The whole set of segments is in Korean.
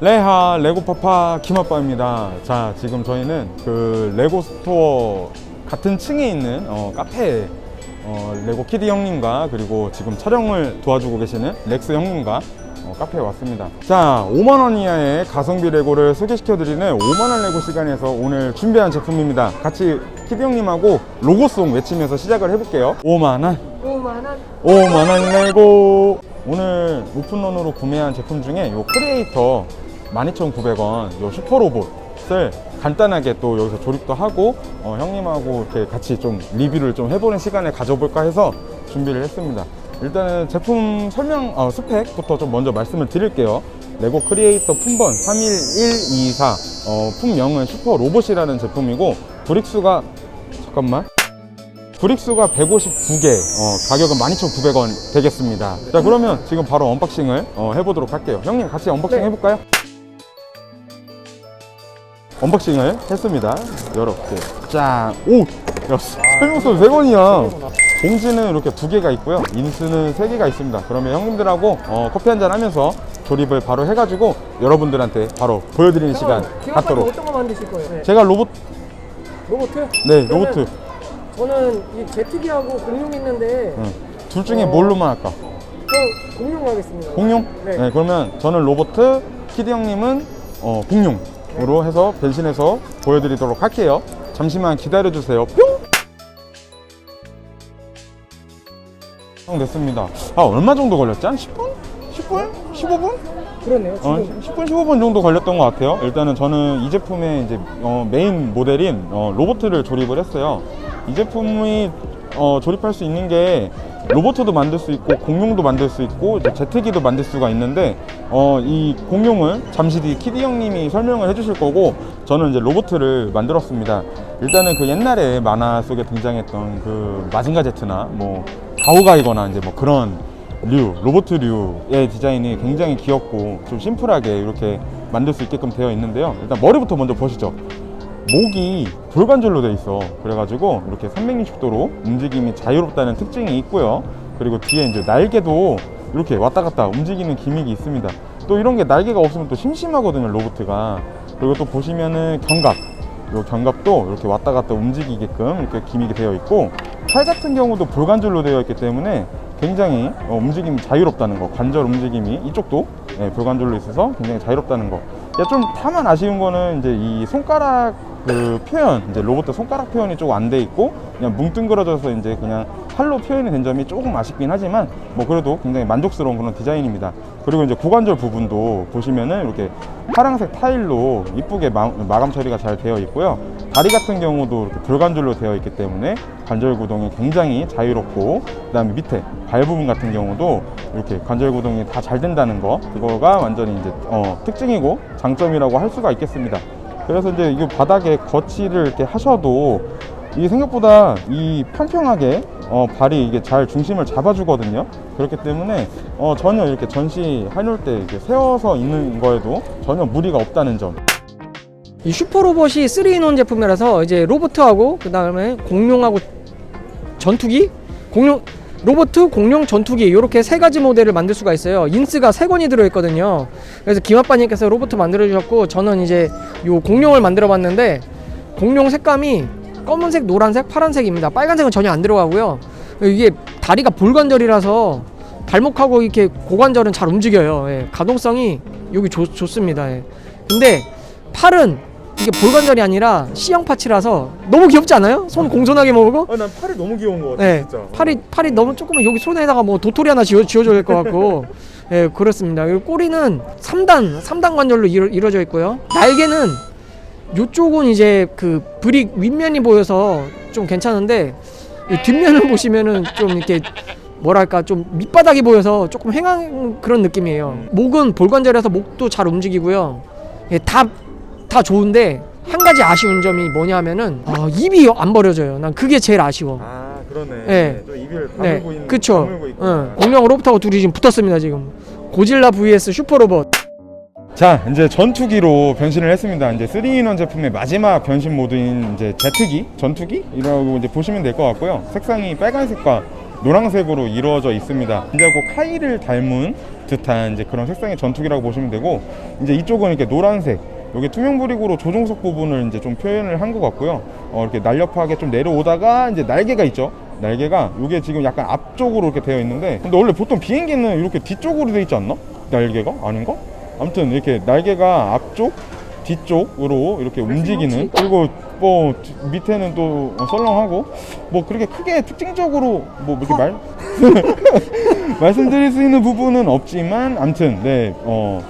레고파파 김아빠입니다. 자, 지금 저희는 그 레고 스토어 같은 층에 있는 어, 카페에 어, 레고 키디 형님과 그리고 지금 촬영을 도와주고 계시는 렉스 형님과 어, 카페에 왔습니다. 자, 5만원 이하의 가성비 레고를 소개시켜드리는 5만원 레고 시간에서 오늘 준비한 제품입니다. 같이 키디 형님하고 로고송 외치면서 시작을 해볼게요. 5만원, 5만원 5만원 레고 오늘 오픈런으로 구매한 제품 중에 요 크리에이터 12,900원 요 슈퍼로봇을 간단하게 또 여기서 조립도 하고 어, 형님하고 이렇게 같이 좀 리뷰를 좀 해보는 시간을 가져볼까 해서 준비를 했습니다 일단은 제품 설명 어, 스펙부터 좀 먼저 말씀을 드릴게요 레고 크리에이터 품번 31124 어, 품명은 슈퍼로봇이라는 제품이고 브릭수가 잠깐만 브릭수가 159개, 어, 가격은 12,900원 되겠습니다. 자, 그러면 지금 바로 언박싱을 어, 해보도록 할게요. 형님 같이 언박싱 네. 해볼까요? 언박싱을 했습니다. 이렇게. 짠. 오! 야, 설명서 100원이야. 봉지는 이렇게 두 개가 있고요. 인수는 세 개가 있습니다. 그러면 형님들하고 어, 커피 한잔 하면서 조립을 바로 해가지고 여러분들한테 바로 보여드리는 시간 갖도록. 어떤 거 만드실 거예요? 네. 제가 로봇, 로봇? 네, 그러면 로봇. 저는 이 제트기하고 공룡 있는데 응. 둘 중에 어. 뭘로만 할까? 저 공룡 하겠습니다 공룡? 네. 네. 그러면 저는 로버트, 키드 형님은 어, 공룡 으로 해서 변신해서 보여드리도록 할게요. 잠시만 기다려주세요. 뿅! 됐습니다. 아, 얼마 정도 걸렸지? 한 10분? 10분? 15분? 그렇네요 어, 10분, 15분 정도 걸렸던 것 같아요. 일단은 저는 이 제품의 이제 어, 메인 모델인 어, 로보트를 조립을 했어요. 이 제품이 어, 조립할 수 있는 게 로보트도 만들 수 있고 공룡도 만들 수 있고 제트기도 만들 수가 있는데 어, 이 공룡을 잠시 뒤 키디 형님이 설명을 해주실 거고 저는 이제 로보트를 만들었습니다. 일단은 그 옛날에 만화 속에 등장했던 그 마징가 제트나 뭐 가오가이거나 이제 뭐 그런 류, 로보트류의 디자인이 굉장히 귀엽고 좀 심플하게 이렇게 만들 수 있게끔 되어 있는데요. 일단 머리부터 먼저 보시죠. 목이 돌관절로 되어 있어. 그래가지고 이렇게 360도로 움직임이 자유롭다는 특징이 있고요. 그리고 뒤에 이제 날개도 이렇게 왔다 갔다 움직이는 기믹이 있습니다. 또 이런 게 날개가 없으면 또 심심하거든요, 로보트가. 그리고 또 보시면은 견갑. 이 견갑도 이렇게 왔다 갔다 움직이게끔 이렇게 기믹이 되어 있고 팔 같은 경우도 볼관절로 되어 있기 때문에 굉장히 어, 움직임이 자유롭다는 거 관절 움직임이 이쪽도 예, 볼관절로 있어서 굉장히 자유롭다는 거 야, 좀 다만 아쉬운 거는 이제 이 손가락 그 표현 이제 로봇 손가락 표현이 조금 안 돼 있고 그냥 뭉뚱그려져서 이제 그냥 팔로 표현이 된 점이 조금 아쉽긴 하지만 뭐 그래도 굉장히 만족스러운 그런 디자인입니다 그리고 이제 고관절 부분도 보시면은 이렇게 파란색 타일로 이쁘게 마, 마감 처리가 잘 되어 있고요 다리 같은 경우도 이렇게 불관절로 되어 있기 때문에 관절 구동이 굉장히 자유롭고 그 다음에 밑에 발 부분 같은 경우도 이렇게 관절 구동이 다 잘 된다는 거 그거가 완전히 이제 어, 특징이고 장점이라고 할 수가 있겠습니다. 그래서 이제 이 바닥에 거치를 이렇게 하셔도 이게 생각보다 이 평평하게 어, 발이 이게 잘 중심을 잡아주거든요. 그렇기 때문에 어, 전혀 이렇게 전시 해놓을 때 이렇게 세워서 있는 거에도 전혀 무리가 없다는 점. 이 슈퍼로봇이 3인원 제품이라서 이제 로봇하고 그 다음에 공룡하고 전투기 공룡 로봇, 공룡, 전투기 이렇게 세 가지 모델을 만들 수가 있어요. 인스가 세 권이 들어있거든요. 그래서 김아빠님께서 로봇 만들어 주셨고 저는 이제 요 공룡을 만들어 봤는데 공룡 색감이 검은색, 노란색, 파란색입니다. 빨간색은 전혀 안 들어가고요. 이게 다리가 볼관절이라서 발목하고 이렇게 고관절은 잘 움직여요. 예, 가동성이 여기 좋, 좋습니다. 예. 근데 팔은 이게 볼관절이 아니라 C형 파츠라서 너무 귀엽지 않아요? 손 공손하게 모으고 아, 난 팔이 너무 귀여운 것 네, 팔이 팔이 너무 조금만 여기 손에다가 뭐 도토리 하나 지어 지어줘야 될 것 같고, 예, 그렇습니다. 그리고 꼬리는 3단 3단 관절로 이루, 이루 어져 있고요. 날개는 요쪽은 이제 그 브릭 윗면이 보여서 좀 괜찮은데 이 뒷면을 보시면은 좀 이렇게 뭐랄까 좀 밑바닥이 보여서 조금 횡한 그런 느낌이에요. 목은 볼관절에서 목도 잘 움직이고요. 예, 다, 다 좋은데 한 가지 아쉬운 점이 뭐냐면은 어, 입이 안 버려져요. 난 그게 제일 아쉬워. 아 그러네. 네. 좀 입을 네, 다물고 있는. 그쵸. 다물고 있구나. 응. 공룡 로봇하고 둘이 지금 붙었습니다 지금. 고질라 vs 슈퍼로봇. 자 이제 전투기로 변신을 했습니다. 이제 3인원 제품의 마지막 변신 모드인 이제 제트기 전투기이라고 이제 보시면 될 것 같고요. 색상이 빨간색과 노란색으로 이루어져 있습니다. 이제 그 카이를 닮은 듯한 이제 그런 색상의 전투기라고 보시면 되고 이제 이쪽은 이렇게 노란색 여기 투명 브릭으로 조종석 부분을 이제 좀 표현을 한 것 같고요. 어, 이렇게 날렵하게 좀 내려오다가 이제 날개가 있죠. 날개가 이게 지금 약간 앞쪽으로 이렇게 되어 있는데 근데 원래 보통 비행기는 이렇게 뒤쪽으로 되어 있지 않나? 날개가 아닌가? 아무튼 이렇게 날개가 앞쪽 뒤쪽으로 이렇게 움직이는 그리고 뭐 뒤- 밑에는 또 썰렁하고 뭐 그렇게 크게 특징적으로 뭐 이렇게 말 말씀드릴 수 있는 부분은 없지만 아무튼 네 어.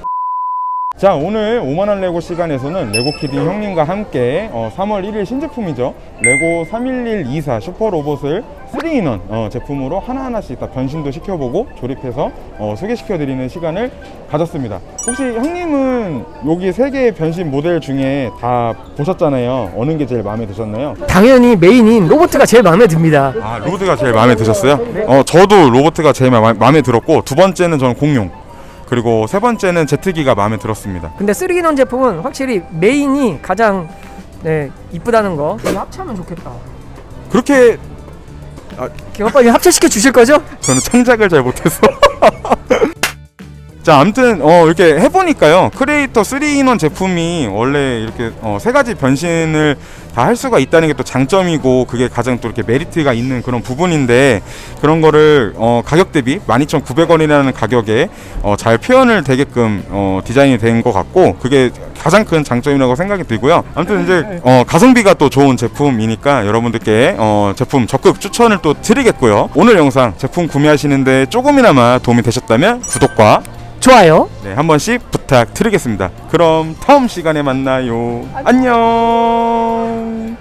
자 오늘 5만원 레고 시간에서는 레고키디 형님과 함께 어, 3월 1일 신제품이죠 레고 31124 슈퍼로봇을 3인원 어, 제품으로 하나하나씩 다 변신도 시켜보고 조립해서 어, 소개시켜드리는 시간을 가졌습니다 혹시 형님은 여기 세 개의 변신 모델 중에 다 보셨잖아요 어느 게 제일 마음에 드셨나요? 당연히 메인인 로버트가 제일 마음에 듭니다. 아 로봇가 제일 마음에 드셨어요? 어 저도 로봇가 제일 마, 마음에 들었고 두 번째는 저는 공룡 그리고 세 번째는 제트기가 마음에 들었습니다 근데 3인원 제품은 확실히 메인이 가장 네, 이쁘다는 거. 이거 합체하면 좋겠다. 그렇게 오빠 이거 합체시켜 주실 거죠? 저는 창작을 잘 못해서. 자, 아무튼 어 이렇게 해보니까요. 크리에이터 3인원 제품이 원래 이렇게 어, 세 가지 변신을 다 할 수가 있다는 게 또 장점이고 그게 가장 또 이렇게 메리트가 있는 그런 부분인데 그런 거를 어, 가격 대비 12,900원이라는 가격에 어, 잘 표현을 되게끔 어, 디자인이 된 것 같고 그게 가장 큰 장점이라고 생각이 들고요. 아무튼 이제 어, 가성비가 또 좋은 제품이니까 여러분들께 어, 제품 적극 추천을 또 드리겠고요. 오늘 영상 제품 구매하시는데 조금이나마 도움이 되셨다면 구독과 좋아요. 네, 한 번씩 부탁드리겠습니다. 그럼 다음 시간에 만나요. 안녕.